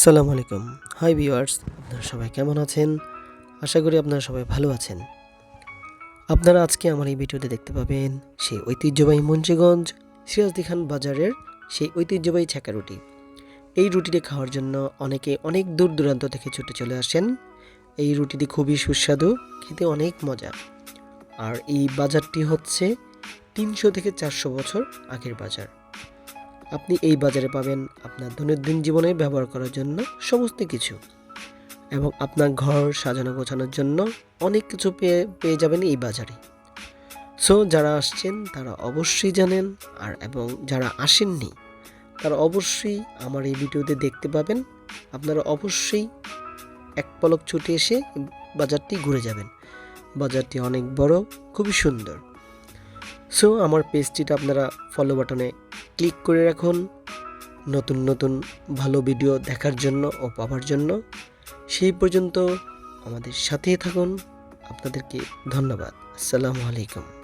আসসালামু আলাইকুম। Hi viewers, আপনারা সবাই কেমন আছেন? আশা করি আপনারা সবাই ভালো আছেন। আপনারা আজকে আমার এই ভিডিওতে দেখতে পাবেন সেই ঐতিহ্যবাহী মুন্সিগঞ্জ সিরাজদি খান বাজারের সেই ঐতিহ্যবাহী ছ্যাঁকা রুটি। এই রুটিটি খাওয়ার জন্য অনেকে অনেক দূর দূরান্ত থেকে ছুটে চলে আসেন। এই রুটিটি খুবই সুস্বাদু, খেতে অনেক মজা। আর এই বাজারটি হচ্ছে তিনশো থেকে চারশো বছর আগের বাজার। আপনি এই বাজারে পাবেন আপনার দৈনন্দিন জীবনে ব্যবহার করার জন্য সমস্ত কিছু এবং আপনার ঘর সাজানো গোছানোর জন্য অনেক কিছু পেয়ে পেয়ে যাবেন এই বাজারে। সো যারা আসছেন, তারা অবশ্যই জানেন আর এবং যারা আসেননি, তারা অবশ্যই আমার এই ভিডিওতে দেখতে পাবেন। আপনারা অবশ্যই এক পলক ছুটে এসে বাজারটি ঘুরে যাবেন। বাজারটি অনেক বড়, খুবই সুন্দর। সো আমার পেজটিটা আপনারা ফলো বাটনে ক্লিক করে রাখুন। নতুন নতুন ভালো ভিডিও দেখার জন্য ও পাওয়ার জন্য। সেই পর্যন্ত আমাদের সাথেই থাকুন। আপনাদেরকে ধন্যবাদ। আসসালামু আলাইকুম।